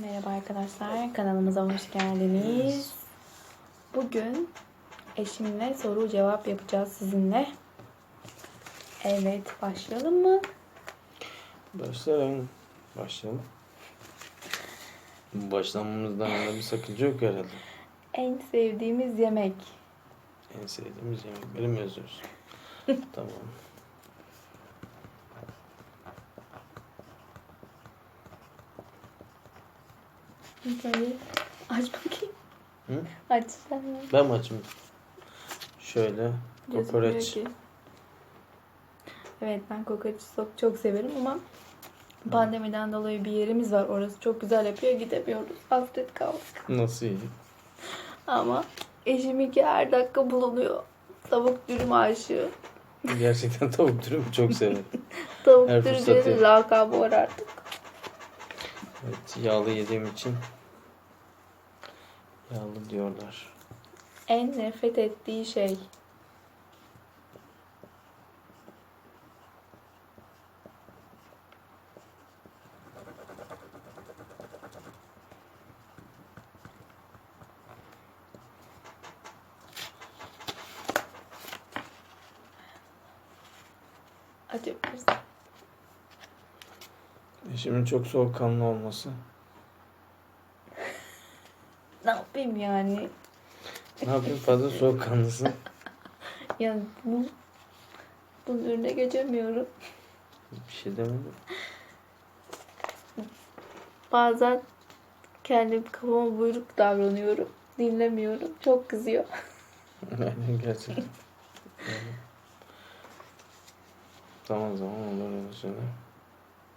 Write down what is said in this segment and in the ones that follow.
Merhaba arkadaşlar, kanalımıza hoş geldiniz. Bugün eşimle soru cevap yapacağız sizinle. Evet, başlayalım mı? Başlayalım. Başlayalım. Başlamamızdan yana bir sakınca yok herhalde. En sevdiğimiz yemek. En sevdiğimiz yemekleri mi yazıyoruz? tamam. Önce aç bakayım. Hı? Aç sen. Ben mi açayım? Şöyle. Kokoreç. Ki. Evet ben kokoreç çok, çok severim ama pandemiden dolayı bir yerimiz var. Orası çok güzel yapıyor. Gidemiyoruz. Hasret kaldık. Nasıl iyi? Ama eşiminki her dakika bulunuyor. Tavuk dürüm aşığı. Gerçekten tavuk dürüm çok severim. Tavuk Her dürümcünün fırsatı. lakabı var artık. Evet, yağlı yediğim için yağlı diyorlar. En nefret ettiği şey. Açabilirsin. Eşimin çok soğukkanlı olması. Ne yapayım yani? Ne yapayım fazla soğukkanlısın. Yani bu, bunun önüne geçemiyorum. Bir şey demedim. Bazen kendim kafama buyruk davranıyorum. Dinlemiyorum. Çok kızıyor. Aynen gerçekten. Yani. Tamam zaman olur öyle şeyler.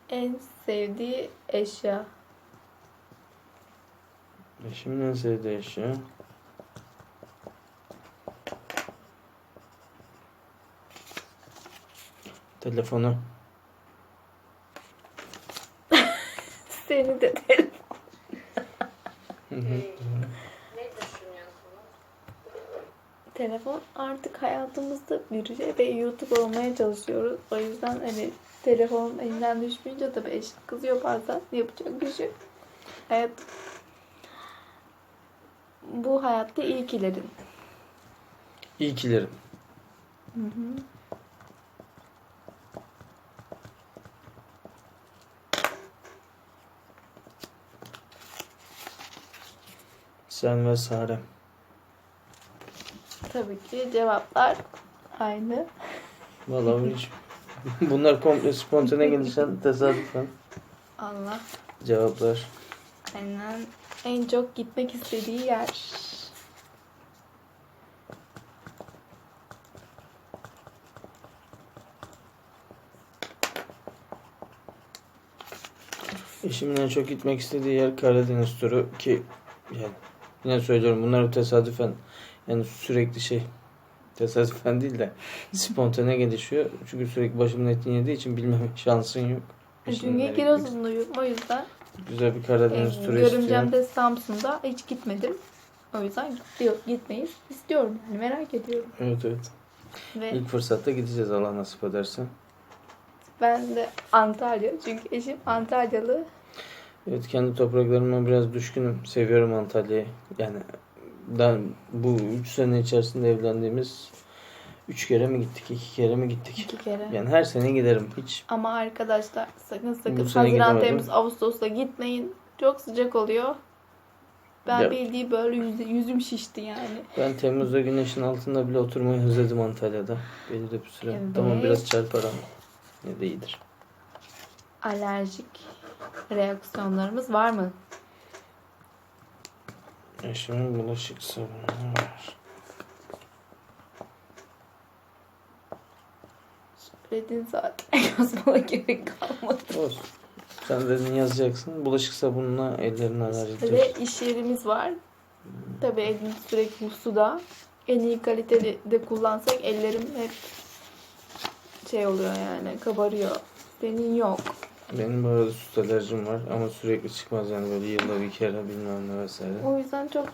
En sevdiği eşya. Eşimin en sevdiği eşya. Telefonu. Seni de. Ne düşünüyorsunuz? Telefon artık hayatımızda bir şey ve YouTube olmaya çalışıyoruz. O yüzden hani telefon elinden düşmeyince tabii eşim kızıyor bazen. Yapacak bir şey. yok. Bu hayatta ilkilerin. İyikilerim. Hı hı. Sen ve Sare. Tabii ki cevaplar aynı. Vallahi hiç... Bunlar komple spontane gelişen tesadüfen Allah. cevaplar. Aynen. En çok gitmek istediği yer. Eşimin en çok gitmek istediği yer Karadeniz turu ki yani yine söylüyorum bunlar tesadüfen yani sürekli şey tesadüfen değil de spontane gelişiyor. Çünkü sürekli başımın etini yediği için bilmem şansın yok. Nereye gitmek- Giresunluyum. O yüzden Güzel bir Karadeniz e, turu görümcem istiyor. de Samsun'da hiç gitmedim. O yüzden gidiyor, gitmeyi istiyorum. Yani merak ediyorum. Evet evet. Ve İlk fırsatta gideceğiz Allah nasip ederse. ben de Antalya. Çünkü eşim Antalyalı. Evet kendi topraklarıma biraz düşkünüm. Seviyorum Antalya'yı. Yani ben bu 3 sene içerisinde evlendiğimiz 3 kere mi gittik, 2 kere mi gittik? iki kere. Yani her sene giderim hiç. Ama arkadaşlar sakın sakın Bu sene Haziran, gidemedim. Temmuz, Ağustos'ta gitmeyin. Çok sıcak oluyor. Ben Ya- bildiği böyle yüz- yüzüm şişti yani. Ben Temmuz'da güneşin altında bile oturmayı özledim Antalya'da. De bir süre. Evet. Tamam biraz çarpar ama ne de iyidir. Alerjik reaksiyonlarımız var mı? Eşimin bulaşık sabunu var. Söyledin zaten. Yazmana gerek kalmadı. Olsun. Sen ne yazacaksın? Bulaşık sabununa ellerini alerji Ve iş yerimiz var. Tabii elim sürekli suda. En iyi kaliteli de kullansak ellerim hep şey oluyor yani kabarıyor. Senin yok. Benim bu arada süt alerjim var ama sürekli çıkmaz yani böyle yılda bir kere bilmem ne vesaire. O yüzden çok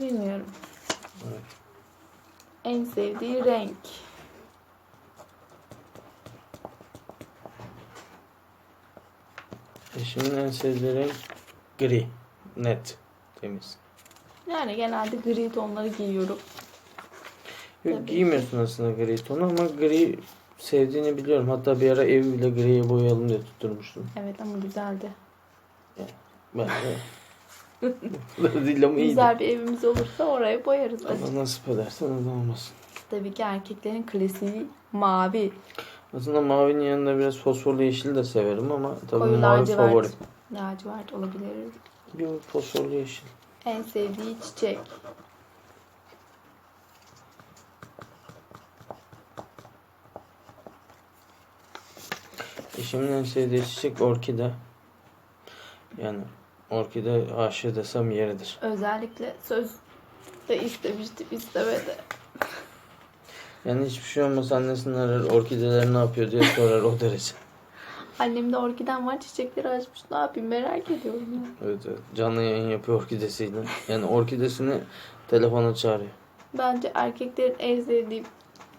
bilmiyorum. Evet. En sevdiği renk. Eşimin en sevdiği renk Gri. Net. Temiz. Yani genelde gri tonları giyiyorum. Yok, Tabii giymiyorsun aslında gri tonu ama gri sevdiğini biliyorum. Hatta bir ara evi bile griye boyayalım diye tutturmuştum. Evet ama güzeldi. Ben de. Değil ama iyiydi. Güzel bir evimiz olursa oraya boyarız. Allah nasip edersen neden olmasın. Tabii ki erkeklerin klasiği mavi. Aslında mavinin yanında biraz fosforlu yeşil de severim ama tabii Koyu mavi lacivert. favori. Lacivert olabilir. Yok fosforlu yeşil. En sevdiği çiçek. Eşimin en sevdiği çiçek orkide. Yani orkide aşığı desem yeridir. Özellikle söz de istemiştim istemedi. Yani hiçbir şey olmasa annesini arar orkideler ne yapıyor diye sorar o derece. Annemde orkiden var çiçekleri açmış. Ne yapayım merak ediyorum ya. Evet, evet. Canlı yayın yapıyor orkidesiyle. Yani orkidesini telefona çağırıyor. Bence erkeklerin en sevdiği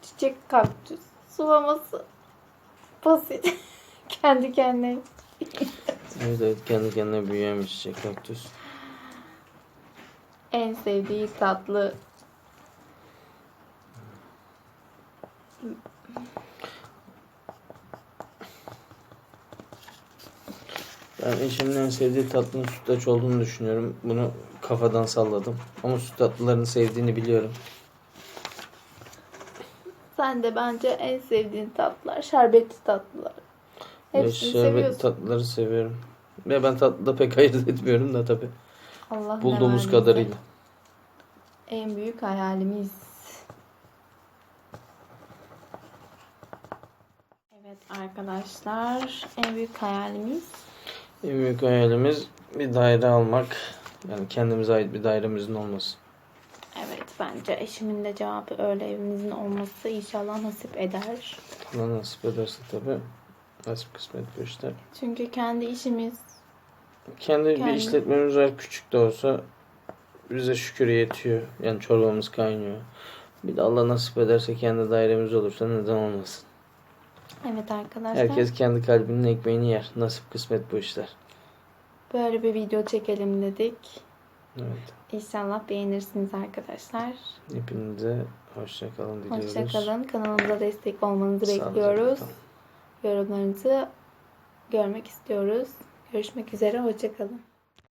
çiçek kaktüs. Sulaması basit. Kendi kendine. Evet evet kendi kendine büyüyen bir çiçek kaktüs. En sevdiği tatlı. Ben eşimin en sevdiği tatlının sütlaç olduğunu düşünüyorum. Bunu kafadan salladım. Ama süt tatlılarını sevdiğini biliyorum. Sen de bence en sevdiğin tatlılar şerbetli tatlılar. Hepsini şerbetli seviyorsun. tatlıları seviyorum. Ve ben tatlıda pek ayırt etmiyorum da tabii. Allah Bulduğumuz kadarıyla. En büyük hayalimiz. Evet arkadaşlar en büyük hayalimiz En büyük hayalimiz bir daire almak. Yani kendimize ait bir dairemizin olması. evet bence eşimin de cevabı öyle evimizin olması inşallah nasip eder. Allah nasip ederse tabii. Nasip kısmet bu işler. Çünkü kendi işimiz Kendi, bir Kendi. işletmemiz var küçük de olsa bize şükür yetiyor. Yani çorbamız kaynıyor. Bir de Allah nasip ederse kendi dairemiz olursa neden olmasın. Evet arkadaşlar Herkes kendi kalbinin ekmeğini yer. Nasip kısmet bu işler. böyle bir video çekelim dedik. Evet. İnşallah beğenirsiniz arkadaşlar. Hepinize hoşça kalın diliyoruz. Hoşçakalın. Kanalımıza destek olmanızı bekliyoruz. Yorumlarınızı görmek istiyoruz. Görüşmek üzere. Hoşçakalın.